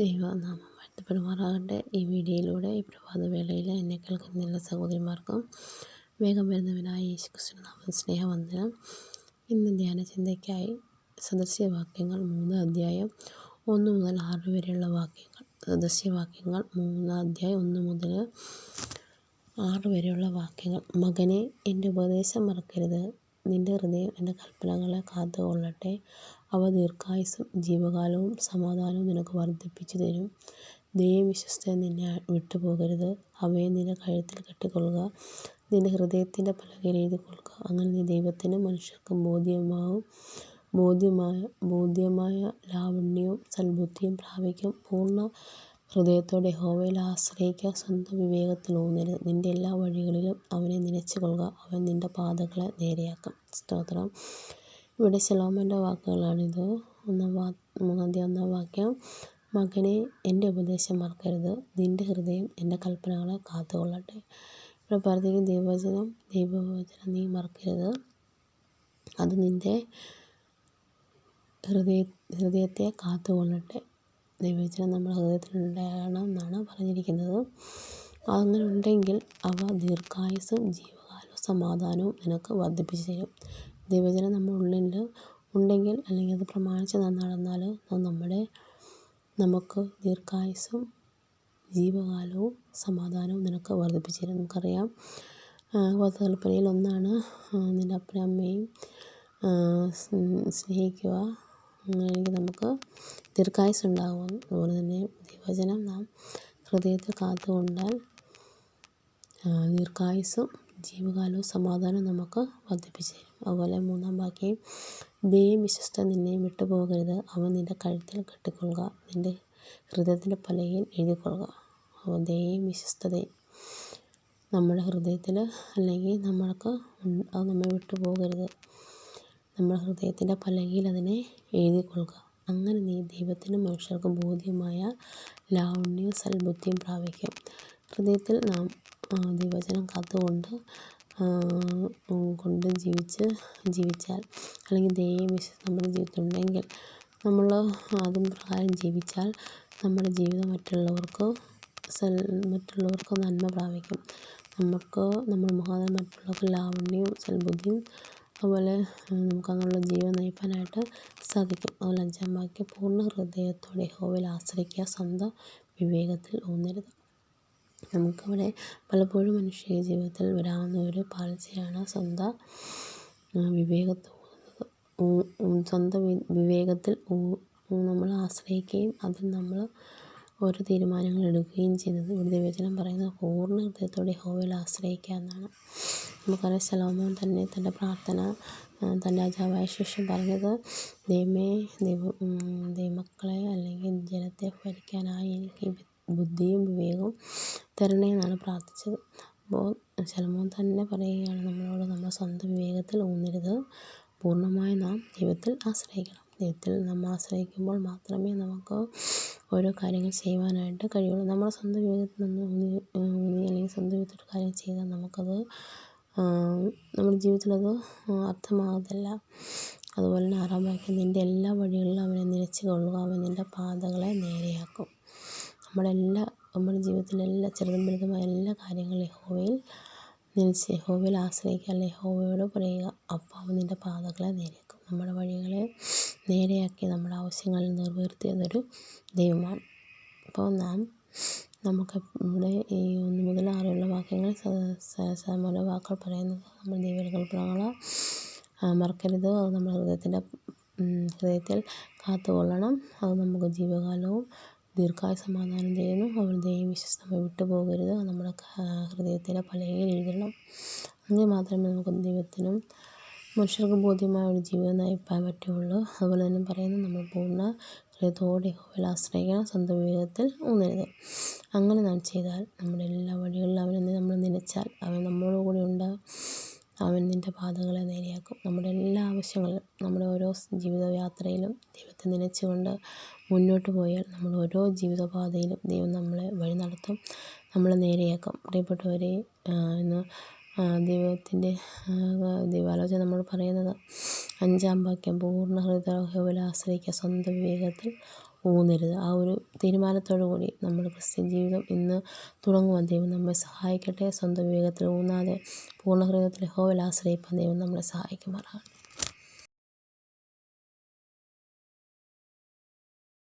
ദൈവനാമം വാഴ്ത്തപ്പെടുമാറാകട്ടെ ഈ വീഡിയോയിലൂടെ ഈ പ്രഭാതവേളയിൽ എന്നെ കേൾക്കുന്ന എല്ലാ സഹോദരിമാർക്കും വേഗം വരുന്നവനായ യേശു കൃഷ്ണനാമൻ സ്നേഹവന്ദനം. ഇന്ന് ധ്യാന ചിന്തയ്ക്കായി സദസ്യവാക്യങ്ങൾ മൂന്ന് അധ്യായം ഒന്ന് മുതൽ ആറ് വരെയുള്ള വാക്യങ്ങൾ. സദസ്യവാക്യങ്ങൾ മൂന്ന് അധ്യായം ഒന്ന് മുതൽ ആറ് വരെയുള്ള വാക്യങ്ങൾ. മകനെ എന്റെ ഉപദേശം മറക്കരുത്. നിന്റെ ഹൃദയം എന്റെ കൽപ്പനകളെ കാത്തുകൊള്ളട്ടെ. അവ ദീർഘായുസ്സും ജീവകാലവും സമാധാനവും നിനക്ക് വർദ്ധിപ്പിച്ചു തരും. ദൈവം വിശ്വസ്ത നിന്നെ വിട്ടുപോകരുത്. അവയെ നിന്റെ കഴുത്തിൽ കെട്ടിക്കൊള്ളുക. നിന്റെ ഹൃദയത്തിന്റെ പലകയിൽ എഴുതിക്കൊള്ളുക. അങ്ങനെ നീ ദൈവത്തിനും മനുഷ്യർക്കും ബോധ്യമാവും. ബോധ്യമായ ബോധ്യമായ ലാവണ്യവും സൽബുദ്ധിയും പ്രാപിക്കും. പൂർണ ഹൃദയത്തോടെ യഹോവയിൽ ആശ്രയിക്കുക സ്വന്തം വിവേകത്തിൽ ഊന്നരുത്. നിന്റെ എല്ലാ വഴികളിലും അവനെ നനച്ചു കൊള്ളുക അവൻ നിന്റെ പാതകളെ നേരെയാക്കും. സ്തോത്രം. ഇവിടെ സലോമന്റെ വാക്കുകളാണിത്. ഒന്നാം വാ മൂന്നാം ഒന്നാം വാക്യം. മകനെ എന്റെ ഉപദേശം മറക്കരുത്. നിന്റെ ഹൃദയം എന്റെ കൽപ്പനകളെ കാത്തുകൊള്ളട്ടെ. ഇവിടെ പറഞ്ഞിരിക്കുന്ന ദൈവവചനം ദൈവവചനം നീ മറക്കരുത്. അത് നിന്റെ ഹൃദയ ഹൃദയത്തെ കാത്തുകൊള്ളട്ടെ. ദൈവവചനം നമ്മുടെ ഹൃദയത്തിലുണ്ടാകണം എന്നാണ് പറഞ്ഞിരിക്കുന്നത്. അങ്ങനെ ഉണ്ടെങ്കിൽ അവ ദീർഘായുസും ജീവകാലവും സമാധാനവും നിനക്ക് വർദ്ധിപ്പിച്ചു തരും. ദൈവവചനം നമ്മുടെ ഉള്ളിൽ ഉണ്ടെങ്കിൽ അല്ലെങ്കിൽ അത് പ്രമാണിച്ച് നടന്നാൽ അത് നമ്മുടെ നമുക്ക് ദീർഘായുസ്സും ജീവകാലവും സമാധാനവും നിനക്ക് വർദ്ധിപ്പിച്ചു തരും നമുക്കറിയാം കൽപ്പനയിൽ ഒന്നാണ് നിന്റെ അപ്പനും അമ്മയും സ്നേഹിക്കുക. അങ്ങനെയെങ്കിൽ നമുക്ക് ദീർഘായുസ് ഉണ്ടാകും അതുപോലെ തന്നെ ദൈവവചനം നാം ഹൃദയത്തിൽ കാത്തുകൊണ്ടാൽ ദീർഘായുസ്സും ജീവകാലവും സമാധാനവും നമുക്ക് വർദ്ധിപ്പിച്ചു തരും. അതുപോലെ മൂന്നാം വാക്യം ദൈവം വിശ്വസ്ത നിന്നെയും വിട്ടുപോകരുത്. അവൻ നിന്റെ കഴുത്തിൽ കെട്ടിക്കൊള്ളുക. നിന്റെ ഹൃദയത്തിന്റെ പലകയിൽ എഴുതിക്കൊള്ളുക. അപ്പോൾ ദൈവം വിശ്വസ്തതയും നമ്മുടെ ഹൃദയത്തിൽ അല്ലെങ്കിൽ നമ്മൾക്ക് അത് നമ്മെ വിട്ടുപോകരുത്. നമ്മുടെ ഹൃദയത്തിന്റെ പലകയിൽ അതിനെ എഴുതിക്കൊള്ളുക. അങ്ങനെ നീ ദൈവത്തിനും മനുഷ്യർക്കും ബോധ്യമായ ലാവണ്യവും സൽബുദ്ധിയും പ്രാപിക്കും. ഹൃദയത്തിൽ നാം ദൈവവചനം കാത്തുകൊണ്ട് കൊണ്ട് ജീവിച്ച് ജീവിച്ചാൽ അല്ലെങ്കിൽ ദൈവം വിശ്വസിച്ച് നമ്മുടെ ജീവിതത്തിലുണ്ടെങ്കിൽ നമ്മൾ അതും പ്രകാരം ജീവിച്ചാൽ നമ്മുടെ ജീവിതം മറ്റുള്ളവർക്ക് സൽ മറ്റുള്ളവർക്ക് നന്മ പ്രാപിക്കും. നമുക്ക് നമ്മൾ മുഖാന്തരം മറ്റുള്ളവർക്ക് ലാവണ്യവും സൽബുദ്ധിയും അതുപോലെ നമുക്ക് അങ്ങനെയുള്ള ജീവിതം നയിക്കാനായിട്ട് സാധിക്കും. അതുപോലെ അഞ്ചാം വാക്യം പൂർണ ഹൃദയത്തോടെ ഹോവിൽ ആശ്രയിക്കുക സ്വന്തം വിവേകത്തിൽ ഊന്നരുത് നമുക്കവിടെ പലപ്പോഴും മനുഷ്യ ജീവിതത്തിൽ വരാവുന്ന ഒരു പാളിച്ചയാണ് സ്വന്തം ഊന്നുന്നത് സ്വന്തം വിവേകത്തിൽ നമ്മൾ ആശ്രയിക്കുകയും അതിൽ നമ്മൾ ഓരോ തീരുമാനങ്ങൾ എടുക്കുകയും ചെയ്യുന്നത്. ഇവിടെ ദൈവവചനം പറയുന്നത് പൂർണ ഹൃദയത്തോടെ യഹോവയിൽ ആശ്രയിക്കുക എന്നാണ്. നമുക്കറിയാം ശലോമോൻ തന്നെ തന്റെ പ്രാർത്ഥന തന്റെ രാജാവായ ശേഷം പറഞ്ഞത് ദൈവമേ ദൈവ ദൈവമക്കളെ അല്ലെങ്കിൽ ജനത്തെ ഭരിക്കാനായി എനിക്ക് ബുദ്ധിയും വിവേകവും തരണേ എന്നാണ് പ്രാർത്ഥിച്ചത്. അപ്പോൾ ശലോമോൻ തന്നെ പറയുകയാണ് നമ്മളോട് നമ്മുടെ സ്വന്തം വിവേകത്തിൽ ഊന്നരുത്. പൂർണമായും നാം ദൈവത്തിൽ ആശ്രയിക്കണം. ദൈവത്തിൽ നമ്മൾ ആശ്രയിക്കുമ്പോൾ മാത്രമേ നമുക്ക് ഓരോ കാര്യങ്ങൾ ചെയ്യുവാനായിട്ട് കഴിയുള്ളൂ. നമ്മുടെ സ്വന്തം വിവേകത്തിൽ നിന്ന് ഊന്നി ഊന്നി അല്ലെങ്കിൽ സ്വന്തം വിവേകത്തിൽ കാര്യം ചെയ്താൽ നമുക്കത് നമ്മുടെ ജീവിതത്തിൽ അത് അർത്ഥമാകത്തില്ല. അതുപോലെ തന്നെ ആറാം വാക്യം നിന്റെ എല്ലാ വഴികളിലും അവനെ നിരച്ച് കൊള്ളുക. അവൻ നിന്റെ പാതകളെ നേരെയാക്കും. നമ്മുടെ എല്ലാ നമ്മുടെ ജീവിതത്തിലെ എല്ലാ ചെറുതും വലുതുമായ എല്ലാ കാര്യങ്ങളും യഹോവയിൽ നിനച്ച് യഹോവയിൽ ആശ്രയിക്കുക അല്ലെ യഹോവയോട് പറയുക അപ്പോൾ അവൻ നിന്റെ പാതകളെ നേരെയാക്കും. നമ്മുടെ വഴികളെ നേരെയാക്കി നമ്മുടെ ആവശ്യങ്ങൾ നിറവേർത്തിയതൊരു ദൈവമാണ്. അപ്പോൾ നാം നമുക്ക് ഇവിടെ ഈ ഒന്ന് മുതൽ ആറുള്ള വാക്യങ്ങൾ സാമാന്യ വാക്കുകൾ പറയുന്നത് നമ്മൾ ദൈവകൽപ്പനകളെ മറക്കരുത്. അത് നമ്മുടെ ഹൃദയത്തിന്റെ ഹൃദയത്തിൽ കാത്തുകൊള്ളണം. അത് നമുക്ക് ജീവകാലവും ദീർഘായ സമാധാനം തരുന്നു അവർ ദൈവം വിശ്വസ്തമായി വിട്ടുപോകരുത് നമ്മുടെ ഹൃദയത്തിലെ പലകയിൽ എഴുതണം എങ്കിൽ മാത്രമേ നമുക്ക് ദൈവത്തിനും മനുഷ്യർക്ക് ബോധ്യമായ ഒരു ജീവിതം നയിപ്പാൻ പറ്റുള്ളൂ. അതുപോലെ തന്നെ പറയുന്നു നമ്മൾ പൂർണ ഹൃദയത്തോടെ ആശ്രയിക്കണം. സ്വന്തം വിവേകത്തിൽ ഊന്നരുത് അങ്ങനെ നാം ചെയ്താൽ നമ്മുടെ എല്ലാ വഴികളിലും അവനെ നമ്മൾ നനച്ചാൽ അവൻ നമ്മളോട് കൂടെ ഉണ്ട് അവൻ നിന്റെ പാതകളെ നേരെയാക്കും. നമ്മുടെ എല്ലാ ആവശ്യങ്ങളും നമ്മുടെ ഓരോ ജീവിത യാത്രയിലും ദൈവത്തെ നനച്ചുകൊണ്ട് മുന്നോട്ട് പോയാൽ നമ്മൾ ഓരോ ജീവിതപാതയിലും ദൈവം നമ്മളെ വഴി നടത്തും നമ്മളെ നേരെയാക്കും. പ്രിയപ്പെട്ടവരെ ഇന്ന് ദൈവത്തിന്റെ ദൈവാലോചന നമ്മൾ പറയുന്നത് അഞ്ചാം വാക്യം പൂർണ ഹൃദയത്തിൽ ആശ്രയിക്കുക സ്വന്തം വിവേകത്തിൽ ഊന്നരുത് ആ ഒരു തീരുമാനത്തോടു കൂടി നമ്മുടെ ക്രിസ്ത്യൻ ജീവിതം ഇന്ന് തുടങ്ങുവാൻ ദൈവം നമ്മെ സഹായിക്കട്ടെ. സ്വന്തം വിവേകത്തിൽ ഊന്നാതെ പൂർണ ഹൃദയത്തിൽ യഹോവയിൽ ആശ്രയിപ്പാൻ ദൈവം നമ്മളെ സഹായിക്കുമാറാകട്ടെ.